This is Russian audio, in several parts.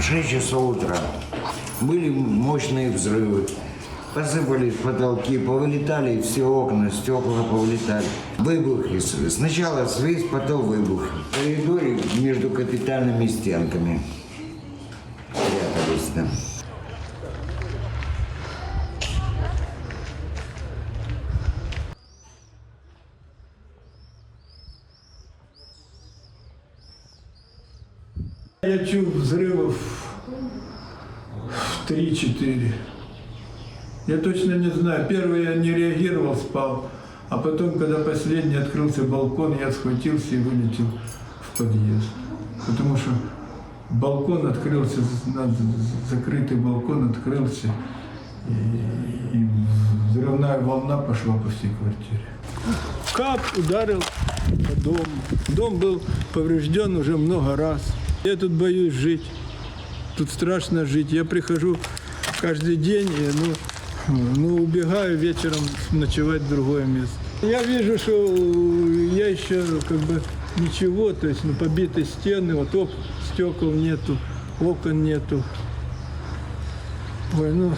6 часов утра. Были мощные взрывы. Посыпались потолки, повылетали все окна, стекла повылетали. Выбухи. Сначала свист, потом выбух. В коридоре между капитальными стенками. Прятались там. Я чув взрывов в 3-4. Я точно не знаю. Первый я не реагировал, спал. А потом, когда последний открылся балкон, я схватился и вылетел в подъезд. Потому что балкон открылся, закрытый балкон открылся. И взрывная волна пошла по всей квартире. Кап ударил по дому. Дом был поврежден уже много раз. Я тут боюсь жить. Тут страшно жить. Я прихожу каждый день и ну, ну, убегаю вечером ночевать в другое место. Я вижу, что я еще как бы ничего, то есть ну, побиты стены, вот оп, стекол нету, окон нету. Ой, ну,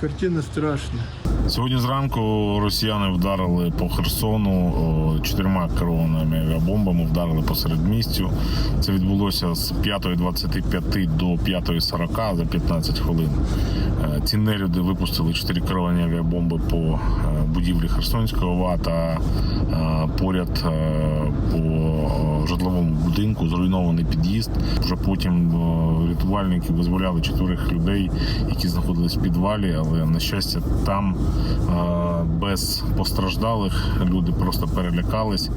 картина страшная. Сьогодні зранку росіяни вдарили по Херсону чотирма керованими авіабомбами, вдарили по середмістю. Це відбулося з 5.25 до 5.40 за 15 хвилин. Е, Ці нелюди випустили чотири керовані авіабомби по е, будівлі Херсонського ОВА та е, поряд по будинку, зруйнований під'їзд. Вже потім е, рятувальники визволяли чотирьох людей, які знаходились в підвалі, але на щастя там е, без постраждалих люди просто перелякались.